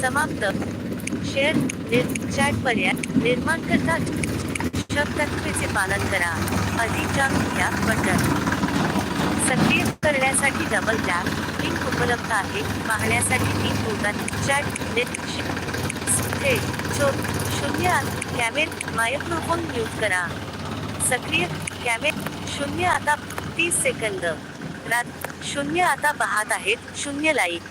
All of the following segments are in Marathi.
समाप्त. शेअर चॅट पर्याय निर्माण करतात. शब्दत्वेचे पालन करा. अधिक जाणून घ्या बटन सक्रिय करण्यासाठी डबल टॅप लिंक उपलब्ध आहे. पाहण्यासाठी लिंक होतात चॅट नेट थेट चो शून्य कॅमेर मायक्रोफोन म्यूट करा. सक्रिय कॅमेर शून्य आता तीस सेकंद. रात शून्य आता पाहत आहेत. शून्य लाईक.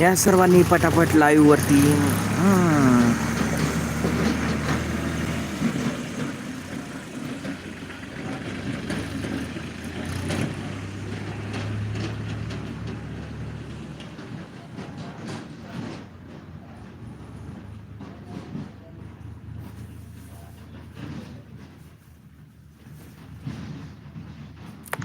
या सर्वांनी पटापट वरती हम्म.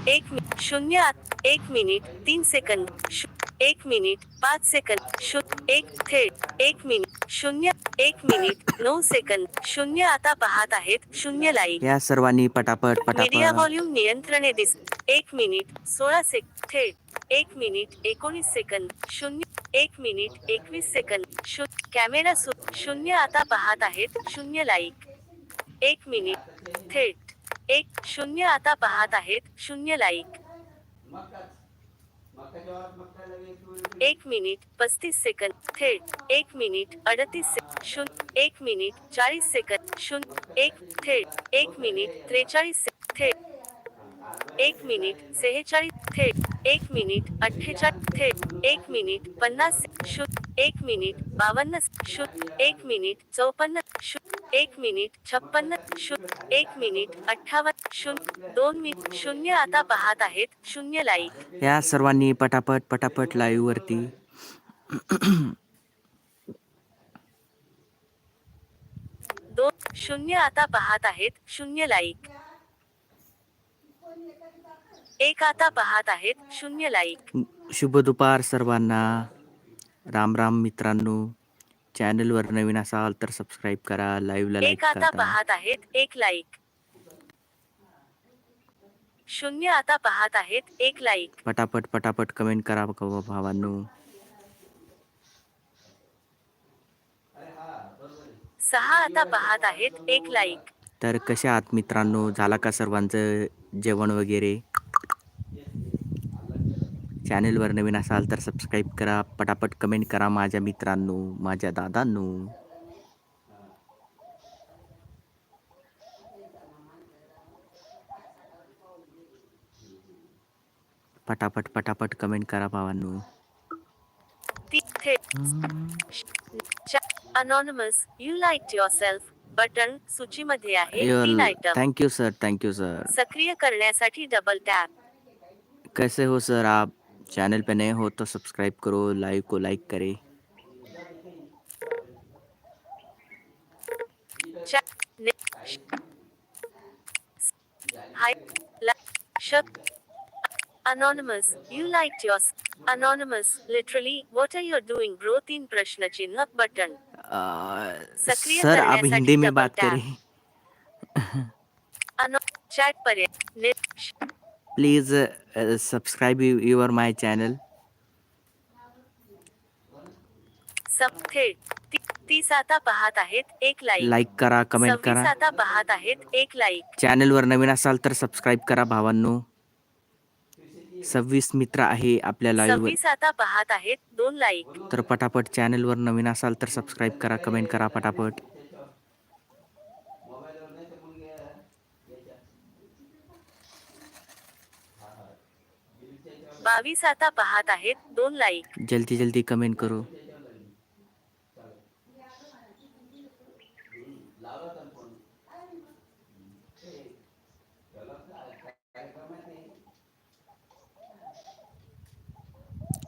एक शून्य एक मिनिट तीन सेकंद शू- एक मिनिट पाच सेकंद शू एक थेट एक मिनिट शून्य एक मिनिट नऊ सेकंद शून्य आता पाहत आहेत शून्य लाईक या सर्वांनी पटापट मीडिया पटापट व्हॉल्यूम नियंत्रणे दिस एक मिनिट सोळा सेक थेट एक मिनिट एकोणीस सेकंद शून्य एक मिनिट एकवीस सेकंद शू कॅमेरा सु शून्य आता पाहत आहेत शून्य लाईक. एक मिनिट थेट एक शून्य आता पाहत आहेत शून्य लाईक. एक मिनिट पस्तीस सेकंद थेट एक मिनिट अडतीस से- शून्य एक मिनिट चाळीस सेकंद शून्य एक थेट एक मिनिट त्रेचाळीस से- थेट एक मिनिट सेहेचाळीस थेट एक मिनिट अठ्ठेचाळीस थेट एक मिनिट पन्नास शून्य एक मिनिट बावन्न शून्य एक मिनिट चौपन्न शून्य एक मिनिट छप्पन्न शून्य एक मिनिट अठ्ठावन्न शून्य दोन मिनिट शून्य आता पाहत आहेत शून्य लाईक या सर्वांनी पटापट पटापट लाईव्ह वरती. दोन शून्य आता पाहत आहेत शून्य लाईक एक आता पाहत आहेत शून्य लाईक शुभ दुपार सर्वांना. राम राम मित्रांनो. चॅनलवर नवीन असाल तर सबस्क्राईब करा लाईव्हला लाईक एक आता करा पाहत आहेत एक लाईक शून्य आता पाहत आहेत एक लाईक पटापट पटापट कमेंट करा भावांनो. सहा आता पाहत आहेत एक लाईक तर कसे आहात मित्रांनो? झाला का सर्वांचं जेवण वगैरे? चॅनलवर नवीन असाल तर सबस्क्राईब करा पटापट कमेंट करा माझ्या मित्रांनो माझ्या दादांनो. पटापट पटापट कमेंट करा भावांनो. Anonymous you like yourself button सूचीमध्ये आहे थँक्यू सर थँक्यू सर सक्रिय करण्यासाठी डबल टॅप कैसे हो सर आप चैनल पे नए हो तो सब्सक्राइब करो लाइव को लाइक करें। हाय शक anonymous you like your anonymous literally what are your doing bro तीन प्रश्नचिन्ह बटन। आ, सक्रिय सर आप करण्यासाठी हिंदी में double बात tap. करें अनो चॅट पर्याय ने- please subscribe your my channel तीस आता पाहत आहेत एक लाईक लाईक करा कमेंट करा. आता पाहत आहेत एक लाईक चॅनलवर नवीन असाल तर सबस्क्राईब करा भावांनो. सव्वीस मित्र आहे आपल्या लाईव्ह आता पाहत आहेत दोन लाईक तर पटापट चॅनलवर नवीन असाल तर सबस्क्राईब करा कमेंट करा पटापट. बावीस आता पाहत आहेत. दोन लाईक जल्दी जल्दी कमेंट करो.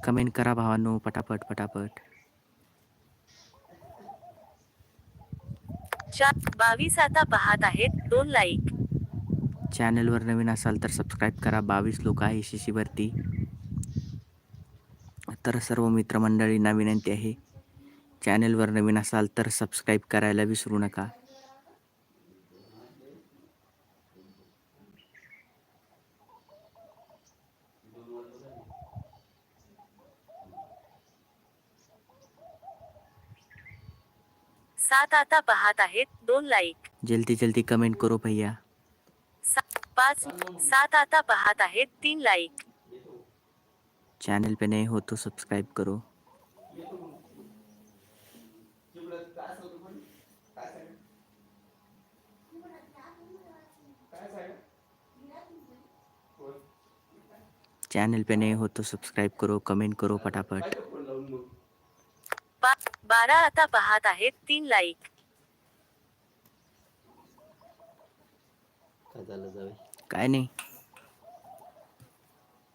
कमेंट करा भावांनो पटापट पटापट. चार बावीस आता पाहत आहेत. दोन लाईक चॅनलवर नवीन असाल तर सबस्क्राईब करा. बावीस लोक आहे शिशीवरती तर सर्व मित्रमंडळींना विनंती आहे चॅनलवर नवीन असाल तर सबस्क्राईब करायला विसरू नका. सात आता पाहत आहेत. दोन लाईक जल्दी जल्दी कमेंट करो भैया. पाच सात आता पाहत आहेत तीन लाईक चैनल पे नए हो तो सब्सक्राइब करो. चैनल पे नए हो तो सब्सक्राइब करो कमेंट करो फटाफट. बारा आता पाहत आहेत तीन लाईक काय झालं जावे? काय नाही.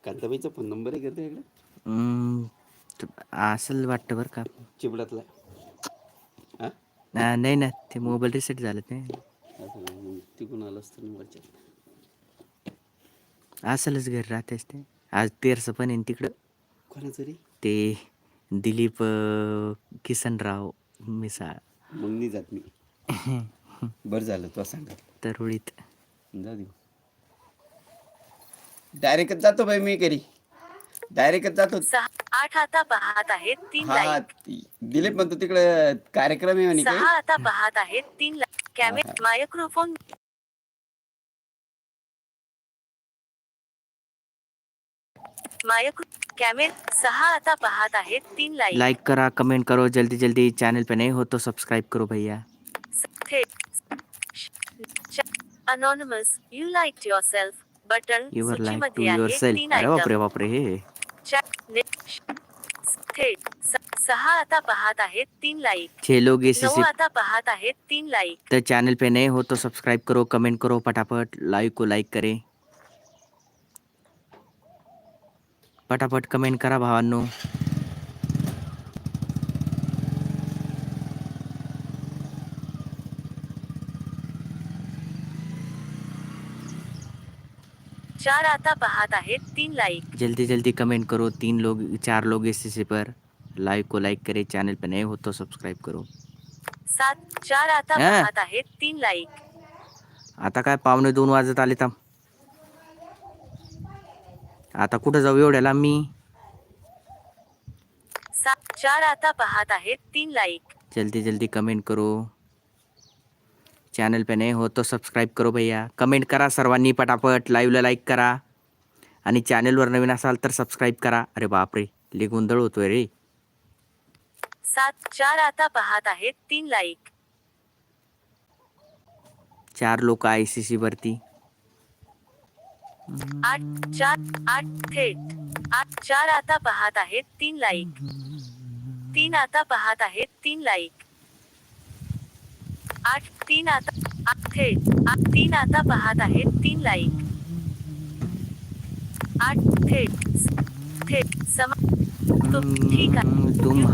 कांताबाईचा फोन नंबर आहे का तुझ्याकडे? त- असेल वाटतं बरं का. चिबडातला हा? आ, नाही ना ते मोबाईल रिसेट झालं ते. असं नाही, मग तिकडून आलं असतं ना वरच्या. असेलच घरी राहतेच ते. आज तेरसं पण आहे ना तिकडं. कोणाचं रे? ते दिलीप अं, किसनराव मिसाळ. मग नाही जात मी. बरं झालं तुला सांगा. तरुळीत जा देऊ डायरेक्टच जातो बाई मी घरी. डायरेक्टच जातो. सहा आठ आता पाहत आहेत तीन हा लाईक ती- दिलीप म्हणतो तिकडे कार्यक्रम आहे म्हणे सहा आता पाहत आहेत तीन like camera microphone micro camera सहा आता पाहत आहेत तीन लाईक लाइक करा कमेंट करो जल्दी जल्दी. चैनल पे नए हो तो सब्सक्राइब करो भैया. थेट anonymous you like yourself button your like to yourself अरे बापरे बापरे हे. सहा आता पाहत आहेत तीन लाईक छह लोग आता पाहत आहेत तीन लाईक तो चैनल पे नए हो तो सब्सक्राइब करो कमेंट करो फटाफट लाइव को लाइक करें. फटाफट कमेंट करा भावांनो. चार आता पाहत आहेत तीन लाईक जल्दी जल्दी कमेंट करो तीन लोग चार लोग इसी पर लाइव को लाइक करें चैनल पे नए हो तो सब्सक्राइब करो। सात चार आता हा. पाहत आहेत तीन लाईक आता काय पावणे दोन वाजत आले थांब. आता कुठं जाऊ एवढ्याला मी? सात चार आता पाहत आहेत तीन लाईक जल्दी जल्दी कमेंट करो. चॅनल पे नए हो तो सबस्क्राईब करो भैया। कमेंट करा सर्वांनी पटापट लाईव्हला लाईक करा। आणि चॅनलवर नवीन असाल तर सबस्क्राईब करा। अरे बापरे लई गोंधळ होतोय रे। सात चार आता पाहत आहेत तीन लाईक चार लोक आय सी सी वरती. आठ चार आठ थेट. आठ चार आता पाहत आहेत तीन लाईक तीन आता पाहत आहेत तीन लाईक आठ तीन आता थेट तीन आता पाहत आहेत तीन लाईक आठ स- थेट समा ठीक आहे. तुम